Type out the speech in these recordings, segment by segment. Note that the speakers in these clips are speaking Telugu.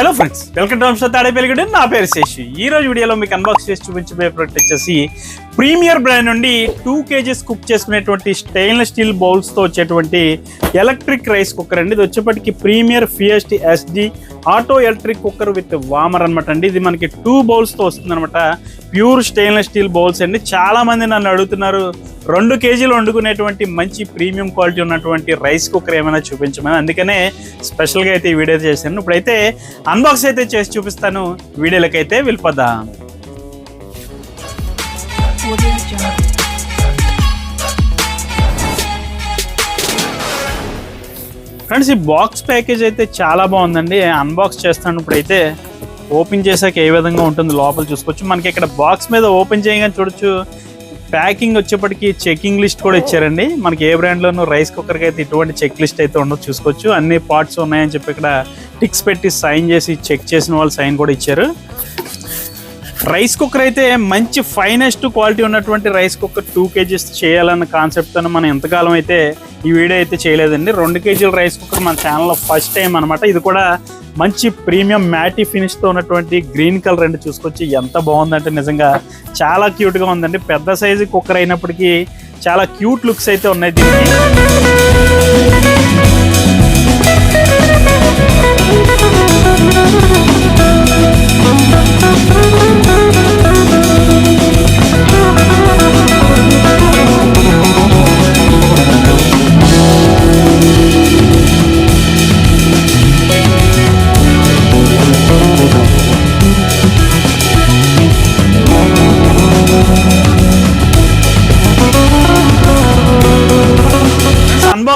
హలో ఫ్రెండ్స్ వెల్కమ్ టు అంశ తాడేపల్లిగడ్డ నా పేరు శేషు ఈ రోజు వీడియోలో మీకు అన్బాక్స్ చేసి చూపించబోయే ప్రోడక్ట్ వచ్చేసి ప్రీమియర్ బ్రాండ్ నుండి టూ కేజీస్ కుక్ చేసుకునేటువంటి స్టెయిన్లెస్ స్టీల్ బౌల్స్తో వచ్చేటువంటి ఎలక్ట్రిక్ రైస్ కుక్కర్ అండి. ఇది వచ్చేప్పటికి Premier Fiesta SD auto electric cooker with warmer అనమాట అండి. ఇది మనకి టూ బౌల్స్తో వస్తుంది అనమాట ప్యూర్ స్టెయిన్లెస్ స్టీల్ బౌల్స్ అండి. చాలా మంది నన్ను అడుగుతున్నారు రెండు కేజీలు వండుకునేటువంటి మంచి ప్రీమియం క్వాలిటీ ఉన్నటువంటి రైస్ కుక్కర్ ఏమైనా చూపించమని అందుకనే స్పెషల్గా అయితే ఈ వీడియో చేశాను. ఇప్పుడైతే అన్బాక్స్ అయితే చేసి చూపిస్తాను. వీడియోలకైతే వెళ్ళిపోదాం. ఫ్రెండ్స్ ఈ బాక్స్ ప్యాకేజ్ అయితే చాలా బాగుందండి. అన్బాక్స్ చేస్తాను ఇప్పుడైతే ఓపెన్ చేశాక ఏ విధంగా ఉంటుంది లోపల చూసుకోవచ్చు. మనకి ఇక్కడ బాక్స్ మీద ఓపెన్ చేయగానే చూడొచ్చు. ప్యాకింగ్ వచ్చేప్పటికి చెకింగ్ లిస్ట్ కూడా ఇచ్చారండి. మనకి ఏ బ్రాండ్లోనూ రైస్ కుక్కర్కి అయితే ఇటువంటి చెక్ లిస్ట్ అయితే ఉండదు చూసుకోవచ్చు. అన్ని పార్ట్స్ ఉన్నాయని చెప్పి ఇక్కడ టిక్స్ పెట్టి సైన్ చేసి చెక్ చేసిన వాళ్ళు సైన్ కూడా ఇచ్చారు. రైస్ కుక్కర్ అయితే మంచి ఫైనెస్ట్ క్వాలిటీ ఉన్నటువంటి రైస్ కుక్కర్ టూ కేజీస్ చేయాలన్న కాన్సెప్ట్తో మనం ఎంతకాలం అయితే ఈ వీడియో అయితే చేయలేదండి. రెండు కేజీల రైస్ కుక్కర్ మన ఛానల్లో ఫస్ట్ టైం అనమాట ఇది కూడా మంచి ప్రీమియం మ్యాటీ ఫినిష్తో ఉన్నటువంటి గ్రీన్ కలర్ అండి. చూసుకొచ్చి ఎంత బాగుందంటే నిజంగా చాలా క్యూట్గా ఉందండి. పెద్ద సైజు కుక్కర్ అయినప్పటికీ చాలా క్యూట్ లుక్స్ అయితే ఉన్నాయి దీనికి.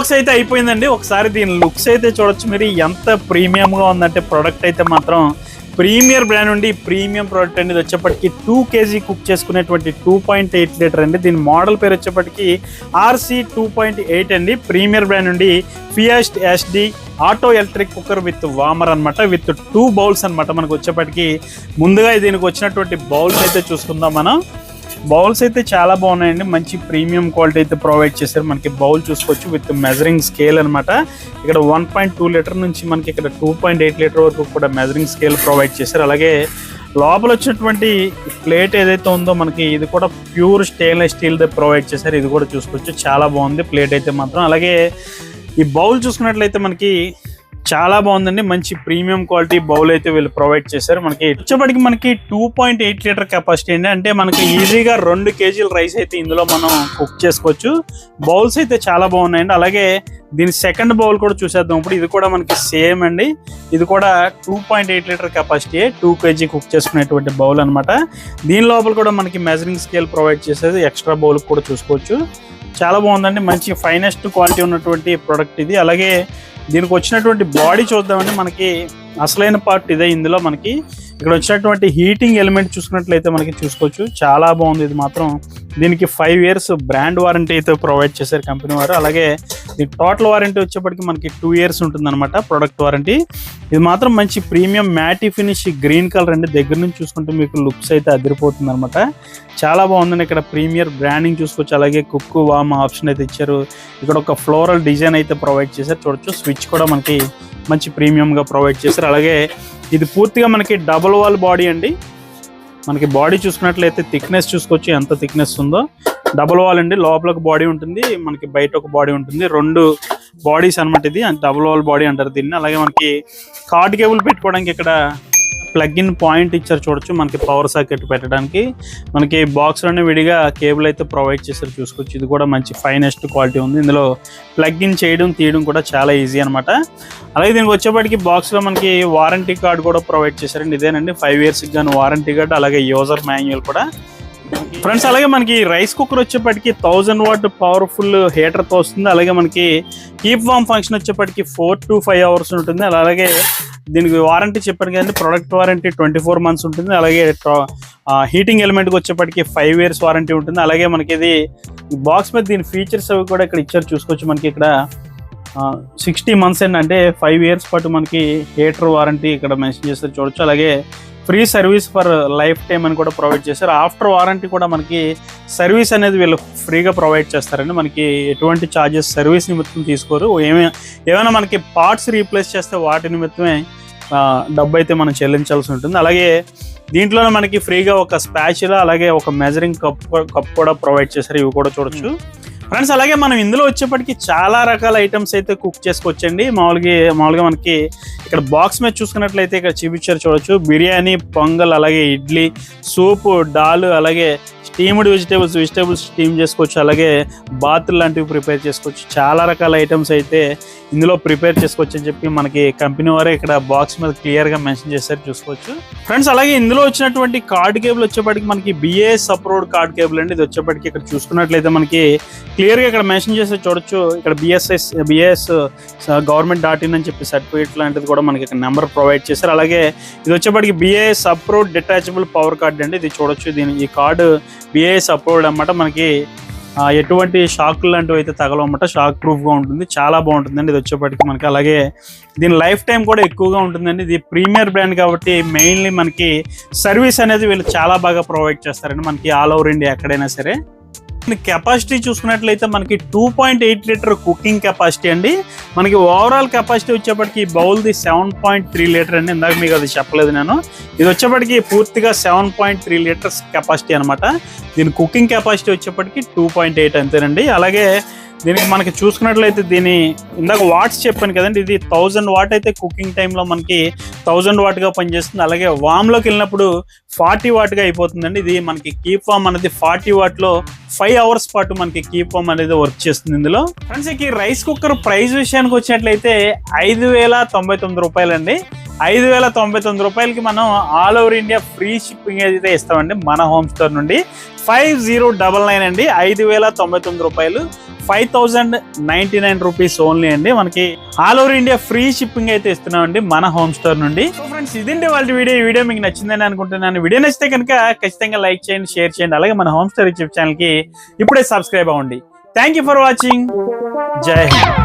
అన్బాక్స్ అయితే అయిపోయిందండి. ఒకసారి దీని లుక్స్ అయితే చూడొచ్చు మీరు. ఎంత ప్రీమియం గా ఉందంటే ప్రోడక్ట్ అయితే మాత్రం ప్రీమియర్ బ్రాండ్ ఉండి ప్రీమియం ప్రోడక్ట్ అనేది వచ్చేప్పటికి టూ కేజీ కుక్ చేసుకునేటువంటి టూ పాయింట్ ఎయిట్ లీటర్ అండి. దీని మోడల్ పేరు వచ్చేప్పటికి ఆర్సీ టూ పాయింట్ ఎయిట్ అండి. ప్రీమియర్ బ్రాండ్ నుండి Fiesta SD auto electric cooker with warmer అన్నమాట. విత్ టూ బౌల్స్ అన్నమాట మనకు వచ్చేప్పటికి. ముందుగా దీనికి వచ్చినటువంటి బౌల్స్ అయితే చూసుకుందాం మనం. బౌల్స్ అయితే చాలా బాగున్నాయండి. మంచి ప్రీమియం క్వాలిటీ అయితే ప్రొవైడ్ చేశారు. మనకి బౌల్ చూసుకోవచ్చు విత్ మెజరింగ్ స్కేల్ అన్నమాట. ఇక్కడ వన్ పాయింట్ టూ లీటర్ నుంచి మనకి ఇక్కడ టూ పాయింట్ ఎయిట్ లీటర్ వరకు కూడా మెజరింగ్ స్కేల్ ప్రొవైడ్ చేశారు. అలాగే లోపల వచ్చినటువంటి ప్లేట్ ఏదైతే ఉందో మనకి ఇది కూడా ప్యూర్ స్టెయిన్లెస్ స్టీల్ ప్రొవైడ్ చేశారు. ఇది కూడా చూసుకోవచ్చు. చాలా బాగుంది ప్లేట్ అయితే మాత్రం. అలాగే ఈ బౌల్ చూసుకున్నట్లయితే మనకి చాలా బాగుందండి. మంచి ప్రీమియం క్వాలిటీ బౌల్ అయితే వీళ్ళు ప్రొవైడ్ చేశారు. మనకి వచ్చేప్పటికి మనకి two point eight litre capacity అండి. అంటే మనకి ఈజీగా రెండు కేజీల రైస్ అయితే ఇందులో మనం కుక్ చేసుకోవచ్చు. బౌల్స్ అయితే చాలా బాగున్నాయండి. అలాగే దీని సెకండ్ బౌల్ కూడా చూసేద్దాం. ఇప్పుడు ఇది కూడా మనకి సేమ్ అండి. ఇది కూడా two point eight litre capacity two kg cook చేసుకునేటువంటి బౌల్ అన్నమాట. దీని లోపల కూడా మనకి మెజరింగ్ స్కేల్ ప్రొవైడ్ చేసేది ఎక్స్ట్రా బౌల్ కూడా చూసుకోవచ్చు. చాలా బాగుందండి. మంచి ఫైనెస్ట్ క్వాలిటీ ఉన్నటువంటి ప్రోడక్ట్ ఇది. అలాగే దీనికి వచ్చినటువంటి బాడీ చూద్దామని మనకి అసలైన పార్ట్ ఇదే ఇందులో మనకి. ఇక్కడ వచ్చినటువంటి హీటింగ్ ఎలిమెంట్ చూసుకున్నట్లయితే మనకి చూసుకోవచ్చు. చాలా బాగుంది. ఇది మాత్రం దీనికి ఫైవ్ ఇయర్స్ బ్రాండ్ వారంటీ అయితే ప్రొవైడ్ చేశారు కంపెనీ వారు. అలాగే దీని టోటల్ వారంటీ వచ్చేప్పటికి మనకి టూ ఇయర్స్ ఉంటుందన్నమాట ప్రొడక్ట్ వారంటీ ఇది మాత్రం మంచి premium matte finish green colour అండి. దగ్గర నుంచి చూసుకుంటే మీకు లుక్స్ అయితే అదిరిపోతుంది అనమాట చాలా బాగుందండి ఇక్కడ ప్రీమియర్ బ్రాండింగ్ చూసుకోవచ్చు. అలాగే కుక్కు వామ్ ఆప్షన్ అయితే ఇచ్చారు. ఇక్కడ ఒక ఫ్లోరల్ డిజైన్ అయితే ప్రొవైడ్ చేశారు. చూడొచ్చు. స్విచ్ కూడా మనకి మంచి ప్రీమియంగా ప్రొవైడ్ చేశారు. అలాగే ఇది పూర్తిగా మనకి డబుల్ వాల్ బాడీ అండి. మనకి బాడీ చూసుకున్నట్లయితే థిక్నెస్ చూసుకోవచ్చు. ఎంత థిక్నెస్ ఉందో. డబుల్ వాల్ అండి. లోపల ఒక బాడీ ఉంటుంది. మనకి బయట ఒక బాడీ ఉంటుంది. రెండు బాడీస్ అన్నమాట ఇది. డబుల్ వాల్ బాడీ అంటారు దీన్ని. అలాగే మనకి కార్డ్ కేబుల్ పెట్టుకోవడానికి ఇక్కడ ప్లగ్ ఇన్ పాయింట్ ఇచ్చారు చూడొచ్చు మనకి పవర్ సాకెట్ పెట్టడానికి. మనకి బాక్స్లోనే విడిగా కేబుల్ అయితే ప్రొవైడ్ చేశారు చూసుకోవచ్చు. ఇది కూడా మంచి ఫైనెస్ట్ క్వాలిటీ ఉంది. ఇందులో ప్లగ్ ఇన్ చేయడం తీయడం కూడా చాలా ఈజీ అనమాట అలాగే దీనికి వచ్చేప్పటికి బాక్స్లో మనకి వారంటీ కార్డ్ కూడా ప్రొవైడ్ చేశారండి. ఇదేనండి ఫైవ్ ఇయర్స్ కానీ వారంటీ కార్డ్ అలాగే యూజర్ మాన్యువల్ కూడా. ఫ్రెండ్స్ అలాగే మనకి రైస్ కుక్కర్ వచ్చేప్పటికి థౌజండ్ వాట్ పవర్ఫుల్ హీటర్తో వస్తుంది. అలాగే మనకి కీప్ వామ్ ఫంక్షన్ వచ్చేప్పటికి ఫోర్ టు ఫైవ్ అవర్స్ ఉంటుంది. అలాగే దీనికి వారంటీ చెప్పాను కదండి product warranty twenty four months ఉంటుంది. అలాగే హీటింగ్ ఎలిమెంట్కి వచ్చేప్పటికి ఫైవ్ ఇయర్స్ వారంటీ ఉంటుంది. అలాగే మనకి ఇది బాక్స్ మీద దీని ఫీచర్స్ అవి కూడా ఇక్కడ ఇచ్చారు. చూసుకోవచ్చు మనకి ఇక్కడ సిక్స్టీ మంత్స్ ఏంటంటే ఫైవ్ ఇయర్స్ పాటు మనకి హీటర్ వారంటీ ఇక్కడ మెన్షన్ చేస్తారు. చూడొచ్చు. అలాగే free service for lifetime అని కూడా ప్రొవైడ్ చేశారు. ఆఫ్టర్ వారంటీ కూడా మనకి సర్వీస్ అనేది వీళ్ళు ఫ్రీగా ప్రొవైడ్ చేస్తారండి మనకి ఎటువంటి ఛార్జెస్ సర్వీస్ నిమిత్తం తీసుకోరు. ఏమే ఏమైనా మనకి పార్ట్స్ రీప్లేస్ చేస్తే వాటి నిమిత్తమే డబ్బు అయితే మనం చెల్లించాల్సి ఉంటుంది. అలాగే దీంట్లోనే మనకి ఫ్రీగా ఒక స్పాచులా అలాగే ఒక మెజరింగ్ కప్ కప్ కూడా ప్రొవైడ్ చేశారు. ఇవి కూడా చూడొచ్చు. ఫ్రెండ్స్ అలాగే మనం ఇందులో వచ్చేప్పటికి చాలా రకాల ఐటమ్స్ అయితే కుక్ చేసుకోవచ్చండి. మామూలుగా మామూలుగా మనకి ఇక్కడ బాక్స్ మీద చూసుకున్నట్లయితే ఇక్కడ చూపించారు చూడొచ్చు. బిర్యానీ పొంగల్ అలాగే ఇడ్లీ సూప్ దాల్ అలాగే స్టీమ్డ్ వెజిటేబుల్స్ వెజిటేబుల్స్ స్టీమ్ చేసుకోవచ్చు. అలాగే బాత్ లాంటివి ప్రిపేర్ చేసుకోవచ్చు. చాలా రకాల ఐటమ్స్ అయితే ఇందులో ప్రిపేర్ చేసుకోవచ్చు అని చెప్పి మనకి కంపెనీ వారే ఇక్కడ బాక్స్ మీద క్లియర్గా మెన్షన్ చేశారు చూసుకోవచ్చు. ఫ్రెండ్స్ అలాగే ఇందులో వచ్చినటువంటి కార్డ్ కేబుల్ వచ్చేప్పటికి మనకి బిఏఎస్ అప్రూవ్డ్ కార్డ్ కేబుల్ అండి. ఇది వచ్చేప్పటికి ఇక్కడ చూసుకున్నట్లయితే మనకి క్లియర్గా ఇక్కడ మెన్షన్ చేసి చూడొచ్చు. ఇక్కడ BSS BS government dot in అని చెప్పి సర్టిఫికేట్ లాంటిది కూడా మనకి ఇక్కడ నెంబర్ ప్రొవైడ్ చేశారు. అలాగే ఇది వచ్చేప్పటికి BAS approved detachable power cord అండి. ఇది చూడొచ్చు. దీని ఈ కార్డు బిఏఎస్ అప్రూవ్డ్ అన్నమాట. మనకి ఎటువంటి షాక్ లాంటివి అయితే తగలవన్నమాట షాక్ ప్రూఫ్గా ఉంటుంది. చాలా బాగుంటుందండి ఇది వచ్చేప్పటికి మనకి. అలాగే దీని లైఫ్ టైం కూడా ఎక్కువగా ఉంటుందండి. ఇది ప్రీమియర్ బ్రాండ్ కాబట్టి మెయిన్లీ మనకి సర్వీస్ అనేది వీళ్ళు చాలా బాగా ప్రొవైడ్ చేస్తారండి. మనకి ఆల్ ఓవర్ ఇండియా ఎక్కడైనా సరే. కెపాసిటీ చూసుకున్నట్లయితే మనకి two point eight litre cooking capacity అండి. మనకి ఓవరాల్ కెపాసిటీ వచ్చేప్పటికి బౌల్ది సెవెన్ పాయింట్ త్రీ లీటర్ అండి. ఇందాక మీకు అది చెప్పలేదు నేను. ఇది వచ్చేప్పటికి పూర్తిగా seven point three litres capacity అనమాట దీని కుకింగ్ కెపాసిటీ వచ్చేప్పటికి టూ పాయింట్ ఎయిట్ అంతేనండి. అలాగే దీనికి మనకి చూసుకున్నట్లయితే దీని ఇందాక వాట్స్ చెప్పాను కదండి ఇది థౌజండ్ వాట్ అయితే కుకింగ్ టైంలో మనకి థౌజండ్ వాట్గా పనిచేస్తుంది. అలాగే వామ్లోకి వెళ్ళినప్పుడు ఫార్టీ వాట్గా అయిపోతుందండి. ఇది మనకి కీప్ వామ్ అనేది ఫార్టీ వాట్లో ఫైవ్ అవర్స్ పాటు మనకి కీప్ వామ్ అనేది వర్క్ చేస్తుంది ఇందులో. ఫ్రెండ్స్ ఈ రైస్ కుక్కర్ ప్రైస్ విషయానికి వచ్చినట్లయితే ఐదు వేల తొంభై తొమ్మిది రూపాయలండి. ఐదు వేల తొంభై తొమ్మిది రూపాయలకి మనం all over India free shipping అయితే ఇస్తామండి మన హోమ్ స్టోర్ నుండి ఫైవ్ జీరో డబల్ నైన్ అండి ఐదు వేల తొంభై తొమ్మిది రూపాయలు five thousand ninety nine rupees only అండి. మనకి all over India free shipping అయితే ఇస్తున్నామండి మన హోమ్ స్టోర్ నుండి. సో ఫ్రెండ్స్ ఇదండి వాళ్ళ వీడియో. ఈ వీడియో మీకు నచ్చిందని అనుకుంటున్నాను. వీడియో నచ్చితే కనుక ఖచ్చితంగా లైక్ చేయండి షేర్ చేయండి. అలాగే మన హోమ్ స్టోర్ యూట్యూబ్ ఛానల్కి ఇప్పుడే సబ్స్క్రైబ్ అవ్వండి. థ్యాంక్ యూ ఫర్ వాచింగ్ జై హింద్.